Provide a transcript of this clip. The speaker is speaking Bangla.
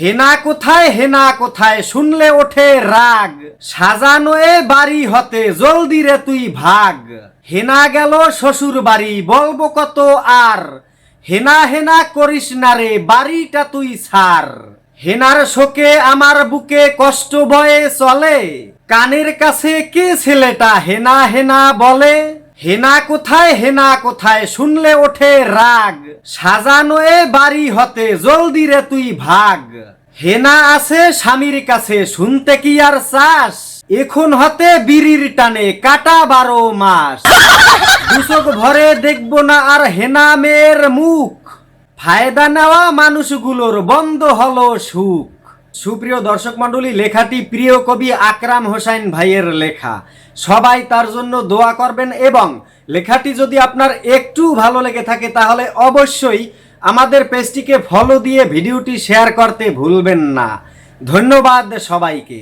হেনা কোথায় হেনা কোথায়? শুনলে ওঠে রাগ। সাজানো এ বাড়ি হতে জলদি রে তুই ভাগ। হেনা গেল শ্বশুর বাড়ি, বলব কত আর। হেনা হেনা করিস না রে, বাড়িটা তুই ছাড়। হেনার শোকে আমার বুকে কষ্ট বয়ে চলে। কানের কাছে কে ছেলেটা? হেনা হেনা বলে। হেনা কোথায় হেনা কোথায়, শুনলে ওঠে রাগ। সাজানো এ বাড়ি হতে জলদি রে তুই ভাগ। হেনা আছে, স্বামীর কাছে, শুনতে কি আর চাস? এখন হতে বিড়ির টানে কাটা বারো মাস। দুচোখ ভরে দেখব না আর হেনা মেয়ের মুখ। ফায়দা নেওয়া মানুষগুলোর বন্ধ হলো সুখ। সুপ্রিয় দর্শক মণ্ডলী, লেখাটি প্রিয় কবি আকরাম হোসাইন ভাইয়ের লেখা। সবাই তার জন্য দোয়া করবেন এবং লেখাটি যদি আপনার একটু ভালো লেগে থাকে তাহলে অবশ্যই আমাদের পেজটিকে ফলো দিয়ে ভিডিওটি শেয়ার করতে ভুলবেন না। ধন্যবাদ সবাইকে।